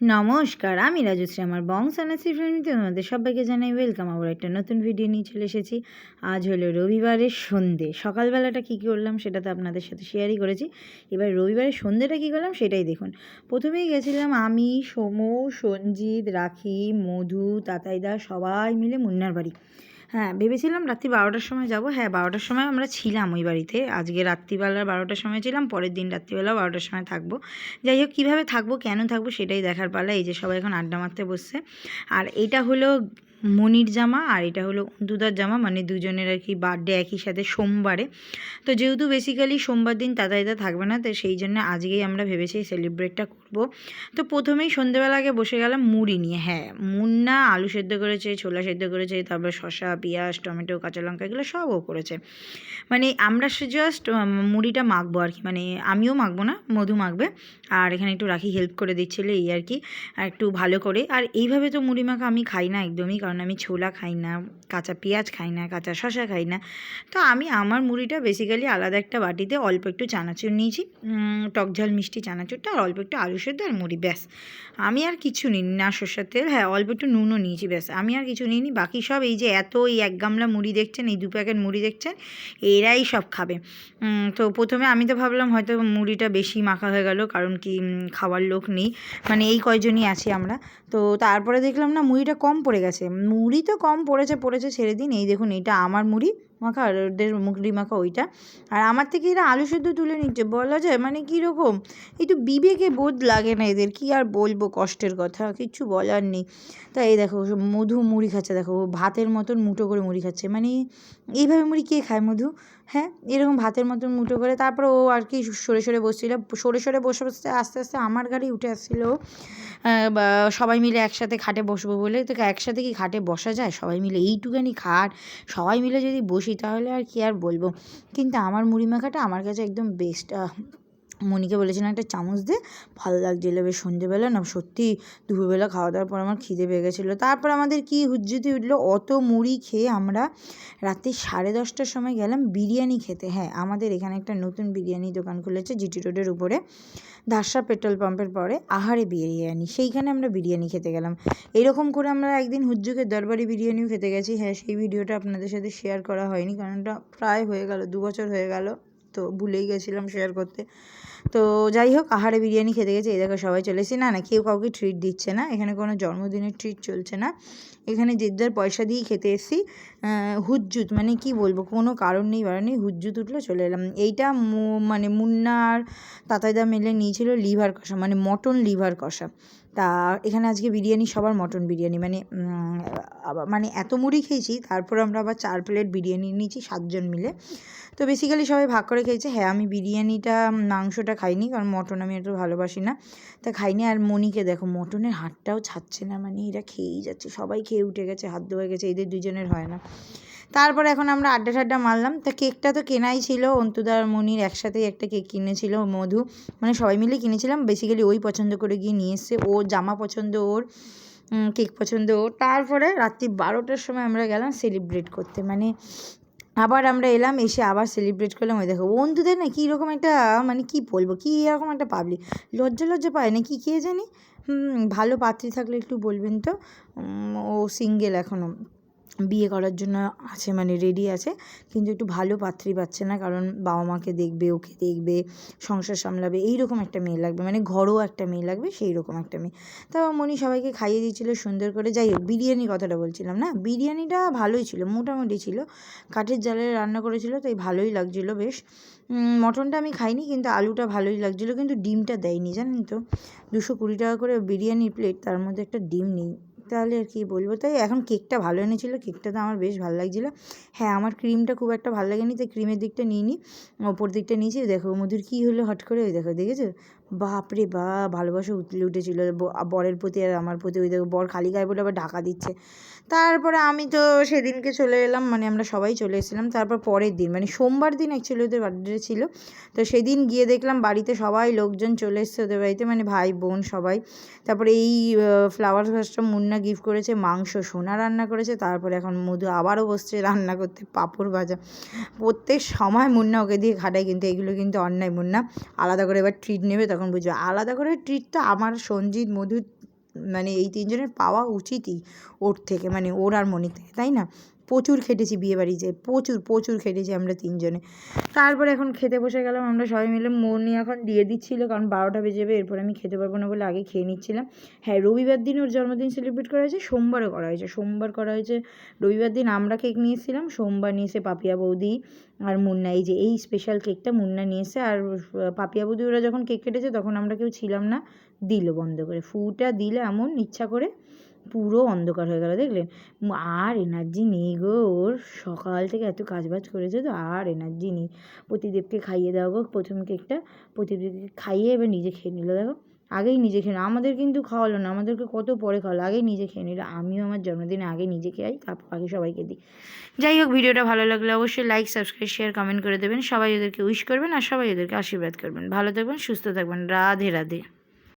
নমস্কার, আমি রাজশ্রী আমার বংশ নাসি ফ্রেন্ডতে তোমাদের সবাইকে জানাই ওয়েলকাম আবার একটা নতুন ভিডিও নিয়ে চলে এসেছি। আজ হলো রবিবারের সন্ধে। সকালবেলাটা কী কী করলাম সেটা তো আপনাদের সাথে শেয়ারই করেছি। এবার রবিবারের সন্ধেটা কী করলাম সেটাই দেখুন। প্রথমেই গেছিলাম আমি, সোমু, সঞ্জিত, রাখি, মধু, তাতাইদা সবাই মিলে মুন্নার বাড়ি। হ্যাঁ ভেবেছিলাম রাত্রি বারোটার সময় যাব। হ্যাঁ বারোটার সময় আমরা ছিলাম ওই বাড়িতে। আজকে রাত্রিবেলা বারোটার সময় ছিলাম, পরের দিন রাত্রিবেলা বারোটার সময় থাকব। যাই হোক, কীভাবে থাকব, কেন থাকব সেটাই দেখার পালা। এই যে সবাই এখন আড্ডা মারতে বসছে। আর এটা হলো মনির জামা, আর এটা হলো অন্তুদার জামা। মানে দুজনের আর কি বার্থডে একই সাথে সোমবারে। তো যেহেতু বেসিক্যালি সোমবার দিন তাতাইদা থাকবে না, তো সেই জন্য আজকেই আমরা ভেবেছি সেলিব্রেটটা করব। তো প্রথমেই সন্ধেবেলা আগে বসে গেলাম মুড়ি নিয়ে। হ্যাঁ মুন্না আলু সেদ্ধ করেছে, ছোলা সেদ্ধ করেছে, তারপর শসা, পেঁয়াজ, টমেটো, কাঁচা লঙ্কা এগুলো সবও করেছে। মানে আমরা সে জাস্ট মুড়িটা মাখবো আর কি। মানে আমিও মাখবো না, মধু মাখবে। আর এখানে একটু রাখি হেল্প করে দিচ্ছিল এই আর কি। একটু ভালো করে। আর এইভাবে তো মুড়ি মাখা আমি খাই না একদমই, কারণ আমি ছোলা খাই না, কাঁচা পেঁয়াজ খাই না, কাঁচা শসা খাই না। তো আমি আমার মুড়িটা বেসিক্যালি আলাদা একটা বাটিতে অল্প একটু চানাচুর নিয়েছি। টক ঝাল মিষ্টি চানাচুরটা আর অল্প একটু আলু সেদ্ধ আর মুড়ি, ব্যাস। আমি আর কিছু নিই না, সর্ষের তেল হ্যাঁ অল্প একটু নুনও নিয়েছি, ব্যাস। আমি আর কিছু নিইনি। বাকি সব এই যে এত এই এক গামলা মুড়ি দেখছেন, এই দু প্যাকেট মুড়ি দেখছেন, এরাই সব খাবে। তো প্রথমে আমি তো ভাবলাম হয়তো মুড়িটা বেশি মাখা হয়ে গেল, কারণ কি খাওয়ার লোক নেই। মানে এই কয়জনই আছি আমরা। তো তারপরে দেখলাম না, মুড়িটা কম পড়ে গেছে। মুড়ি তো কম পড়েছে পড়েছে ছেড়ে দিন। এই দেখুন এইটা আমার মুড়ি। মাখা আর ওদের মুগড়ি মাখা ওইটা। আর আমার থেকে এরা আলু সেদ্ধ তুলে নিচ্ছে, বলা যায় মানে কীরকম একটু বিবেকে বোধ লাগে না এদের, কি আর বলব কষ্টের কথা কিচ্ছু বলার নেই। তা এই দেখো মধু মুড়ি খাচ্ছে, দেখো ভাতের মতন মুঠো করে মুড়ি খাচ্ছে মানে এইভাবে মুড়ি কে খায় মধু? হ্যাঁ এরকম ভাতের মতন মুঠো করে, তারপর ও আর কি সরে সরে বসছিল, সরে সরে বসে বসতে আস্তে আস্তে আমার গাড়ি উঠে আসছিল। সবাই মিলে একসাথে খাটে বসবো বলে তো একসাথে কি খাটে বসা যায়? সবাই মিলে এইটুখানি খাট, সবাই মিলে যদি বসি তাহলে আর কি আর বলব? কিন্তু আমার মুড়ি মাখাটা আমার কাছে একদম বেস্ট মনিকে বলেছিলাম, একটা চামচ দে, ভালো লাগছিল বেশ সন্ধেবেলা না, সত্যি দুপুরবেলা খাওয়া দাওয়ার পর আমার খিদে পেয়ে গেছিল। তারপর আমাদের কি হুজ্জুতি উঠল, অত মুড়ি খেয়ে আমরা রাত্রি সাড়ে দশটার সময় গেলাম বিরিয়ানি খেতে। হ্যাঁ আমাদের এখানে একটা নতুন বিরিয়ানি দোকান খুলেছে জিটি রোডের উপরে ধাসা পেট্রোল পাম্পের পরে, আহারে বিরিয়ানি, সেইখানে আমরা বিরিয়ানি খেতে গেলাম। এরকম করে আমরা একদিন হুজ্জুকের দরবারি বিরিয়ানিও খেতে গেছি। হ্যাঁ সেই ভিডিওটা আপনাদের সাথে শেয়ার করা হয়নি, কারণ ওটা প্রায় হয়ে গেল, দু বছর হয়ে গেল। তো ভুলেই গেছিলাম শেয়ার করতে। তো যাই হোক, আহারে বিরিয়ানি খেতে গেছে। এই দেখো সবাই চলে না না, কেউ কাউকে ট্রিট দিচ্ছে না। এখানে কোনো জন্মদিনের ট্রিট চলছে না। এখানে জেদ্দার পয়সা দিয়েই খেতে এসেছি। হুজ্জুত মানে কি বলব? কোনো কারণ নেই, বারণ নেই। হুজ্জুত উঠল, চলে এলাম। এইটা মানে মুন্নার তাতাইদা মেলে নিয়েছিল লিভার কষা মানে মটন লিভার কষা। তা এখানে আজকে বিরিয়ানি, সবার মটন বিরিয়ানি। মানে মানে এত মুড়ি খেয়েছি, তারপর আমরা আবার চার প্লেট বিরিয়ানি নিয়েছি সাতজন মিলে। তো বেসিক্যালি সবাই ভাগ করে খেয়েছে হ্যাঁ আমি বিরিয়ানিটা, মাংসটা খাইনি, কারণ মটন আমি একটু ভালোবাসি না। তা খাইনি, আর মনিকে দেখো, মটনের হাতটাও ছাড়ছে না মানে এরা খেয়েই যাচ্ছে, সবাই খেয়ে উঠে গেছে, হাত ধোয়া গেছে, এদের দুজনের হয় না। তারপরে এখন আমরা আড্ডা টাড্ডা মারলাম। তা কেকটা তো কেনাই ছিল। অন্তুদার মনির একসাথেই একটা কেক কিনেছিল, মধু। মানে সবাই মিলে কিনেছিলাম। বেসিক্যালি ওই পছন্দ করে গিয়ে নিয়ে এসছে। ওর জামা পছন্দ, ওর কেক পছন্দ, ওর। তারপরে রাত্রি বারোটার সময় আমরা গেলাম সেলিব্রেট করতে। মানে আবার আমরা এলাম, এসে আবার সেলিব্রেট করলাম। ওই দেখো বন্ধুদের না কীরকম একটা মানে কী বলব, কী এরকম একটা পাবলিক লজ্জা লজ্জা পায় না কি, কে জানি? ভালো পাত্রী থাকলে একটু বলবেন তো? ও সিঙ্গেল এখনও বিয়ে করার জন্য আছে মানে রেডি আছে, কিন্তু একটু ভালো পাত্রী পাচ্ছে না, কারণ বাবা মাকে দেখবে, ওকে দেখবে, সংসার সামলাবে, এইরকম একটা মেয়ে লাগবে মানে ঘরোয়া একটা মেয়ে লাগবে সেই রকম একটা মেয়ে। তা মনি সবাইকে খাইয়ে দিয়েছিলো, সুন্দর করে, যাই হোক, বিরিয়ানির কথাটা বলছিলাম না? বিরিয়ানিটা ভালোই ছিল, মোটামুটি ছিল, কাঠের জালে রান্না করেছিল, তাই ভালোই লাগছিল বেশ। মটনটা আমি খাইনি, কিন্তু আলুটা ভালোই লাগছিল, কিন্তু ডিমটা দেয়নি, জানেন তো? দুশো কুড়ি টাকা করে বিরিয়ানির প্লেট তার মধ্যে একটা ডিম নেই। তাহলে আর কি বলব? তাই এখন কেকটা ভালো এনেছিলো, কেকটা তো আমার বেশ ভালো লাগছিল। হ্যাঁ আমার ক্রিমটা খুব একটা ভালো লাগেনি, তাই ক্রিমের দিকটা নিই নি ওপর দিকটা নিয়েছি। দেখো মধুর কী হলো হট করে, ওই দেখো, দেখেছ? বাপরে বা, ভালোবাসা উতলে উঠেছিলো বরের প্রতি আর আমার প্রতি, ওই দেখো বর খালি গায়ে বলে আবার ঢাকা দিচ্ছে। তারপরে আমি তো সেদিনকে চলে এলাম মানে আমরা সবাই চলে এসেছিলাম। তারপর পরের দিন মানে সোমবার দিন অ্যাকচুয়ালি ওদের বার্থডে ছিল। তো সেদিন গিয়ে দেখলাম বাড়িতে সবাই লোকজন চলে এসছে ওদের বাড়িতে মানে ভাই, বোন সবাই। তারপরে এই ফ্লাওয়ার ভাসটা মুন্না গিফট করেছে, মাংস, সোনা রান্না করেছে। তারপরে এখন মধু আবারও বসছে রান্না করতে, পাঁপড় ভাজা। প্রত্যেক সময় মুন্না ওকে দিয়ে খাটায়, কিন্তু এগুলো কিন্তু অন্যায়। মুন্না আলাদা করে এবার ট্রিট নেবে, তখন বুঝবে। আলাদা করে ট্রিট তো আমার, সঞ্জিত মধু মানে এই তিনজনের পাওয়া উচিতই ওর থেকে মানে ওর আর মনির থেকে তাই না? প্রচুর খেটেছি বিয়েবাড়িতে প্রচুর প্রচুর খেটেছি আমরা তিনজনে। তারপরে এখন খেতে বসে গেলাম, আমরা সবাই মিলে মনি এখন দিয়ে দিচ্ছিল, কারণ বারোটা বেজে যাবে, এরপর আমি খেতে পারব না বলে আগে খেয়ে নিচ্ছিলাম। হ্যাঁ রবিবার দিন ওর জন্মদিন সেলিব্রেট করা হয়েছে, সোমবারও করা হয়েছে। সোমবার করা হয়েছে, রবিবার দিন আমরা কেক নিয়ে এসেছিলাম, সোমবার নিয়ে এসে পাপিয়া বৌদি আর মুন্না, এই যে এই স্পেশাল কেকটা মুন্না নিয়ে এসে আর পাপিয়া বৌদি ওরা যখন কেক কেটেছে তখন আমরা কেউ ছিলাম না, দিল বন্ধ করে, ফুটা দিলে এমন ইচ্ছা করে পুরো অন্ধকার হয়ে গেল দেখলেন আর এনার্জি নেই গো ওর। সকাল থেকে এত কাজবাজ করেছে তো, আর এনার্জি নেই। প্রতিদেবকে খাইয়ে দাও গো, প্রথম কেকটা। প্রতিদেবকে খাইয়ে এবার নিজে খেয়ে নিল, দেখো। আগেই নিজে খেয়ে আমাদের কিন্তু খাওয়ালো না, আমাদেরকে কত পরে খাওয়ালো। আগেই নিজে খেয়ে নিল। আমিও আমার জন্মদিনে আগে নিজে খেয়ে তারপর বাকি সবাইকে দিই। যাই হোক, ভিডিওটা ভালো লাগলে অবশ্যই লাইক সাবস্ক্রাইব শেয়ার কমেন্ট করে দেবেন। সবাই ওদেরকে উইশ করবেন আর সবাই ওদেরকে আশীর্বাদ করবেন। ভালো থাকবেন, সুস্থ থাকবেন। রাধে রাধে।